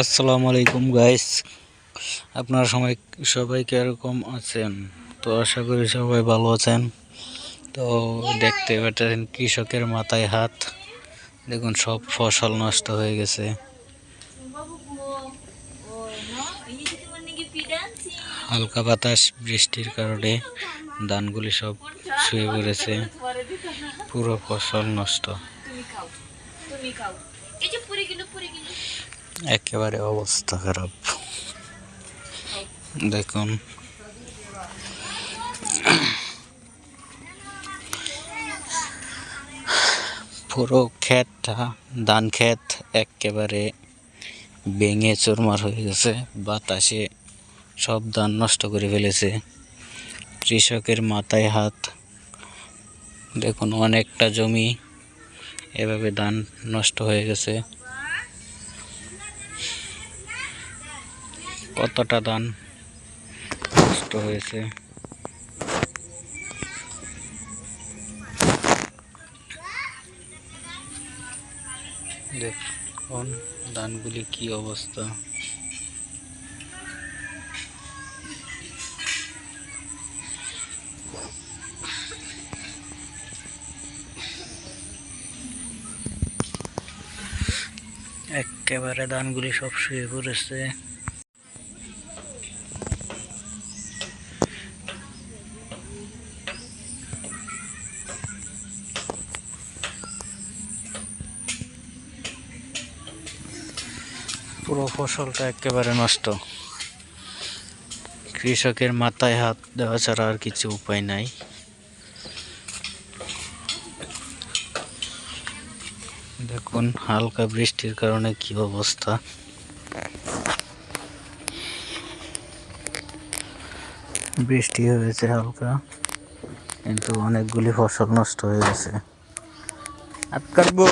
আসসালামু আলাইকুম গাইস আপনারা সবাই সবাই কীরকম আছেন? তো আশা করি সবাই ভালো আছেন। তো দেখতে পাচ্ছেন কৃষকের মাথায় হাত। দেখুন, সব ফসল নষ্ট হয়ে গেছে। হালকা বাতাস, বৃষ্টির কারণে ধানগুলি সব শুয়ে পড়েছে। পুরো ফসল নষ্ট। তুমি খাও তুমি খাও। এই যে পুরি একেবারে অবস্থা খারাপ। দেখুন। পুরো ক্ষেতটা, ধান ক্ষেত একেবারে ভেঙে চুরমার হয়ে গেছে, বাতাসে সব ধান নষ্ট করে ফেলেছে। কৃষকের মাথায় হাত। দেখুন, অনেকটা জমি এভাবে ধান নষ্ট হয়ে গেছে। কতটা ধান নষ্ট হয়েছে? দেখুন ধানগুলি কি অবস্থা। একেবারে ধানগুলি সব শুয়ে পড়েছে। পুরো ফসলটা একেবারে নষ্ট। কৃষকের মাথায় হাত দেওয়া ছাড়া আর কিছু উপায় নাই। দেখুন, হালকা বৃষ্টির কারণে কি অবস্থা। বৃষ্টি হয়েছে হালকা, কিন্তু অনেকগুলি ফসল নষ্ট হয়ে গেছে। আটকাটবো